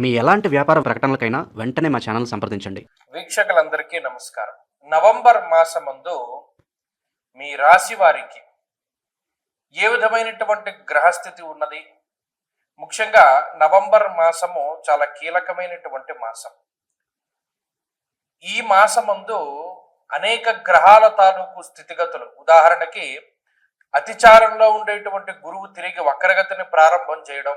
మీ ఎలాంటి వ్యాపార ప్రకటనలకైనా వెంటనే మా ఛానల్ సంప్రదించండి. వీక్షకులందరికీ నమస్కారం. నవంబర్ మాసమందు మీ రాశి వారికి ఏ విధమైనటువంటి గ్రహస్థితి ఉన్నది? ముఖ్యంగా నవంబర్ మాసము చాలా కీలకమైనటువంటి మాసం. ఈ మాసమందు అనేక గ్రహాల తాలూకు స్థితిగతులు. ఉదాహరణకి అతిచారంలో ఉండేటువంటి గురువు తిరిగి వక్రగతిని ప్రారంభం చేయడం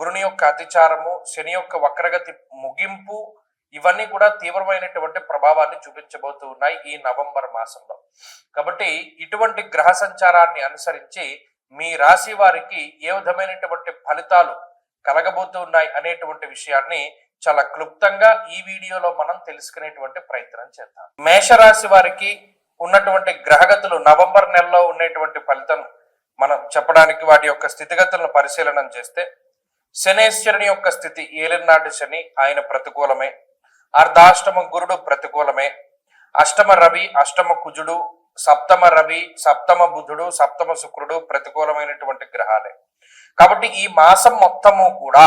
గురుని యొక్క అతిచారము శని యొక్క వక్రగతి ముగింపు ఇవన్నీ కూడా తీవ్రమైనటువంటి ప్రభావాన్ని చూపించబోతూ ఉన్నాయి ఈ నవంబర్ మాసంలో. కాబట్టి ఇటువంటి గ్రహ సంచారాన్ని అనుసరించి మీ రాశి వారికి ఏ విధమైనటువంటి ఫలితాలు కలగబోతూ ఉన్నాయి అనేటువంటి విషయాన్ని చాలా క్లుప్తంగా ఈ వీడియోలో మనం తెలుసుకునేటువంటి ప్రయత్నం చేద్దాం. మేషరాశి వారికి ఉన్నటువంటి గ్రహగతులు నవంబర్ నెలలో ఉండేటువంటి ఫలితం మనం చెప్పడానికి వాటి యొక్క స్థితిగతులను పరిశీలన చేస్తే శనేశ్వరుని యొక్క స్థితి ఏలినాటి శని ఆయన ప్రతికూలమే. అర్ధాష్టమ గురుడు ప్రతికూలమే. అష్టమ రవి అష్టమ కుజుడు సప్తమ రవి సప్తమ బుధుడు సప్తమ శుక్రుడు ప్రతికూలమైనటువంటి గ్రహాలే. కాబట్టి ఈ మాసం మొత్తము కూడా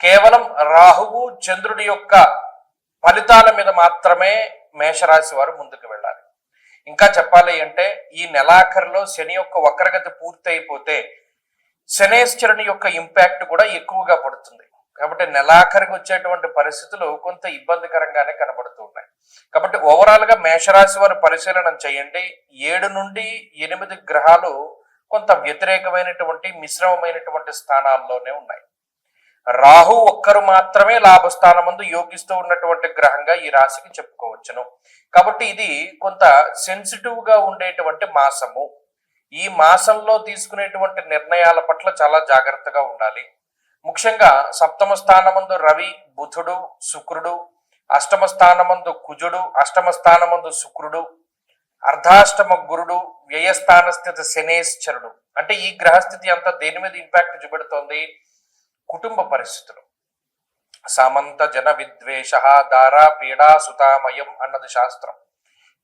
కేవలం రాహువు చంద్రుడి యొక్క ఫలితాల మీద మాత్రమే మేషరాశి వారు ముందుకు వెళ్ళాలి. ఇంకా చెప్పాలి అంటే ఈ నెలాఖరులో శని యొక్క వక్రగతి పూర్తి అయిపోతే శనేశ్వరుని యొక్క ఇంపాక్ట్ కూడా ఎక్కువగా పడుతుంది. కాబట్టి నెలాఖరికి వచ్చేటువంటి పరిస్థితులు కొంత ఇబ్బందికరంగానే కనబడుతూ ఉన్నాయి. కాబట్టి ఓవరాల్గా మేషరాశి వారు పరిశీలన చేయండి. ఏడు నుండి ఎనిమిది గ్రహాలు కొంత వ్యతిరేకమైనటువంటి మిశ్రమమైనటువంటి స్థానాల్లోనే ఉన్నాయి. రాహు ఒక్కరు మాత్రమే లాభస్థానమందు యోగిస్తూ ఉన్నటువంటి గ్రహంగా ఈ రాశికి చెప్పుకోవచ్చును. కాబట్టి ఇది కొంత సెన్సిటివ్గా ఉండేటువంటి మాసము. ఈ మాసంలో తీసుకునేటువంటి నిర్ణయాల పట్ల చాలా జాగ్రత్తగా ఉండాలి. ముఖ్యంగా సప్తమ స్థానమందు రవి బుధుడు శుక్రుడు అష్టమ స్థానమందు కుజుడు అష్టమ స్థానమందు శుక్రుడు అర్ధాష్టమ గురుడు వ్యయస్థాన స్థితి శనేశ్వరుడు. అంటే ఈ గ్రహస్థితి అంతా దేని మీద ఇంపాక్ట్ చూపెడుతోంది? కుటుంబ పరిస్థితులు. సమంత జన విద్వేష దారా పీడా సుతామయం అన్నది శాస్త్రం.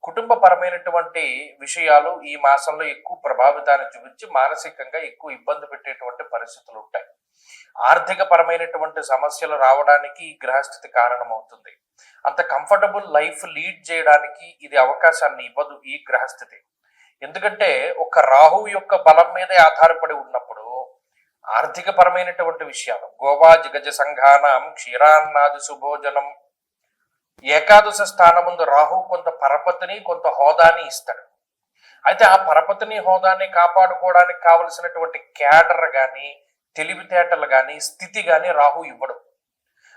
కుటుంబపరమైనటువంటి విషయాలు ఈ మాసంలో ఎక్కువ ప్రభావితాన్ని చూపించి మానసికంగా ఎక్కువ ఇబ్బంది పెట్టేటువంటి పరిస్థితులు ఉంటాయి. ఆర్థిక పరమైనటువంటి సమస్యలు రావడానికి ఈ గ్రహస్థితి కారణమవుతుంది. అంత కంఫర్టబుల్ లైఫ్ లీడ్ చేయడానికి ఇది అవకాశాన్ని ఇవ్వదు ఈ గ్రహస్థితి. ఎందుకంటే ఒక రాహు యొక్క బలం మీదే ఆధారపడి ఉన్నప్పుడు ఆర్థిక పరమైనటువంటి విషయాలు గోవా జిగజ సంఘానం క్షీరాన్నాది సుభోజనం ఏకాదశ స్థానముందు రాహు కొంత పరపతిని కొంత హోదాని ఇస్తాడు. అయితే ఆ పరపతిని హోదాని కాపాడుకోవడానికి కావలసినటువంటి క్యాడర్ కానీ తెలివితేటలు కానీ స్థితి కానీ రాహు ఇవ్వడు.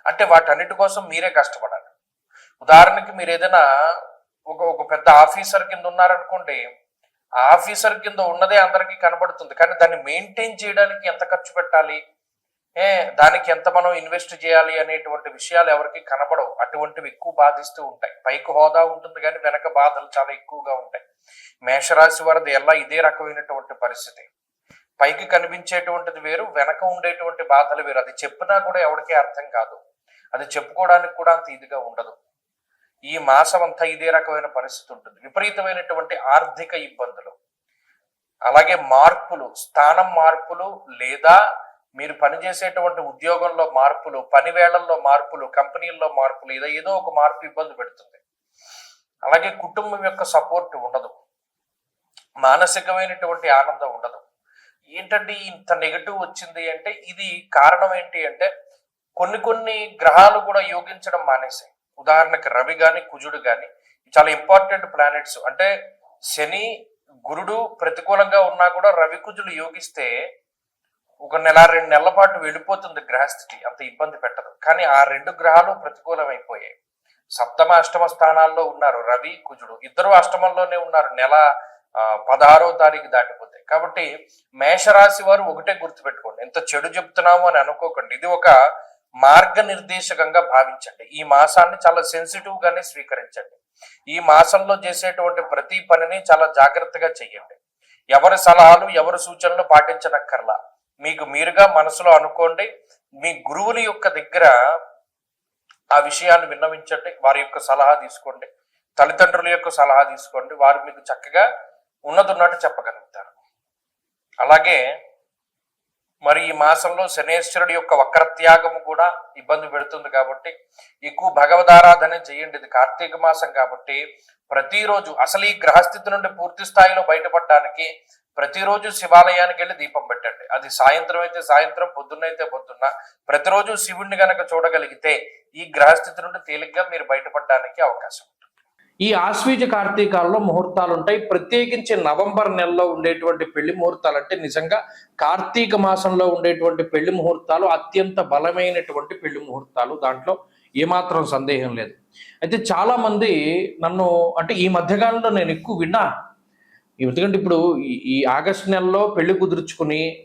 అంటే వాటన్నిటి కోసం మీరే కష్టపడాలి. ఉదాహరణకి మీరు ఏదైనా ఒక ఒక పెద్ద ఆఫీసర్ కింద ఉన్నారనుకోండి ఆ ఆఫీసర్ కింద ఉన్నదే అందరికీ కనబడుతుంది. కానీ దాన్ని మెయింటైన్ చేయడానికి ఎంత ఖర్చు పెట్టాలి? దానికి ఎంత మనం ఇన్వెస్ట్ చేయాలి అనేటువంటి విషయాలు ఎవరికి కనబడవు. అటువంటివి ఎక్కువ బాధిస్తూ ఉంటాయి. పైకి హోదా ఉంటుంది కానీ వెనక బాధలు చాలా ఎక్కువగా ఉంటాయి. మేషరాశి వారిది ఎలా ఇదే రకమైనటువంటి పరిస్థితి. పైకి కనిపించేటువంటిది వేరు వెనక ఉండేటువంటి బాధలు వేరు. అది చెప్పినా కూడా ఎవరికీ అర్థం కాదు. అది చెప్పుకోవడానికి కూడా అంత ఇదిగా ఉండదు. ఈ మాసం అంతా ఇదే రకమైన పరిస్థితి ఉంటుంది. విపరీతమైనటువంటి ఆర్థిక ఇబ్బందులు. అలాగే మార్పులు స్థానం మార్పులు లేదా మీరు పనిచేసేటువంటి ఉద్యోగంలో మార్పులు పని వేళల్లో మార్పులు కంపెనీల్లో మార్పులు ఏదో ఏదో ఒక మార్పు ఇబ్బంది పెడుతుంది. అలాగే కుటుంబం యొక్క సపోర్ట్ ఉండదు. మానసికమైనటువంటి ఆనందం ఉండదు. ఏంటంటే ఇంత నెగటివ్ వచ్చింది అంటే ఇది కారణం ఏంటి అంటే కొన్ని కొన్ని గ్రహాలు కూడా యోగించడం మానేసాయి ఉదాహరణకి రవి కానీ కుజుడు కానీ చాలా ఇంపార్టెంట్ ప్లానెట్స్. అంటే శని గురుడు ప్రతికూలంగా ఉన్నా కూడా రవి కుజులు యోగిస్తే ఒక నెల రెండు నెలల పాటు వెళ్ళిపోతుంది గ్రహస్థితి అంత ఇబ్బంది పెట్టదు. కానీ ఆ రెండు గ్రహాలు ప్రతికూలమైపోయాయి. సప్తమ అష్టమ స్థానాల్లో ఉన్నారు రవి కుజుడు. ఇద్దరు అష్టమంలోనే ఉన్నారు. నెల పదహారో తారీఖు దాటిపోతే. కాబట్టి మేషరాశి వారు ఒకటే గుర్తుపెట్టుకోండి. ఎంత చెడు చెప్తున్నాము అని అనుకోకండి. ఇది ఒక మార్గనిర్దేశకంగా భావించండి. ఈ మాసాన్ని చాలా సెన్సిటివ్ గానే స్వీకరించండి. ఈ మాసంలో చేసేటువంటి ప్రతి పనిని చాలా జాగ్రత్తగా చెయ్యండి. ఎవరి సలహాలు ఎవరి సూచనలు పాటించనక్కర్లా. మీకు మీరుగా మనసులో అనుకోండి మీ గురువుల యొక్క దగ్గర ఆ విషయాన్ని విన్నవించండి వారి యొక్క సలహా తీసుకోండి తల్లిదండ్రుల యొక్క సలహా తీసుకోండి వారు మీకు చక్కగా ఉన్నది ఉన్నట్టు చెప్పగలుగుతారు. అలాగే మరి ఈ మాసంలో శనేశ్వరుడి యొక్క వక్రత్యాగము కూడా ఇబ్బంది పెడుతుంది కాబట్టి ఎక్కువ భగవదారాధన చేయండి. ఇది కార్తీక మాసం కాబట్టి ప్రతిరోజు అసలు ఈ గ్రహస్థితి నుండి పూర్తి స్థాయిలో బయటపడడానికి ప్రతిరోజు శివాలయానికి వెళ్ళి దీపం పెట్టండి. అది సాయంత్రం అయితే సాయంత్రం పొద్దున్నైతే పొద్దున్న. ప్రతిరోజు శివుణ్ణి గనక చూడగలిగితే ఈ గ్రహస్థితి నుండి తేలిగ్గా మీరు బయటపడడానికి అవకాశం ఈ ఆశ్వీజ కార్తీకాల్లో ముహూర్తాలు ఉంటాయి ప్రత్యేకించి నవంబర్ నెలలో ఉండేటువంటి పెళ్ళి ముహూర్తాలు అంటే నిజంగా కార్తీక మాసంలో ఉండేటువంటి పెళ్ళి ముహూర్తాలు అత్యంత బలమైనటువంటి పెళ్ళి ముహూర్తాలు. దాంట్లో ఏమాత్రం సందేహం లేదు. అయితే చాలా మంది నన్ను అంటే ఈ మధ్యకాలంలో నేను ఎక్కువ విన్నా. ఎందుకంటే ఇప్పుడు ఈ- ఈ ఆగస్ట్ నెలలో పెళ్ళి కుదుర్చుకుని